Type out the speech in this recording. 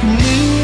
ฉัน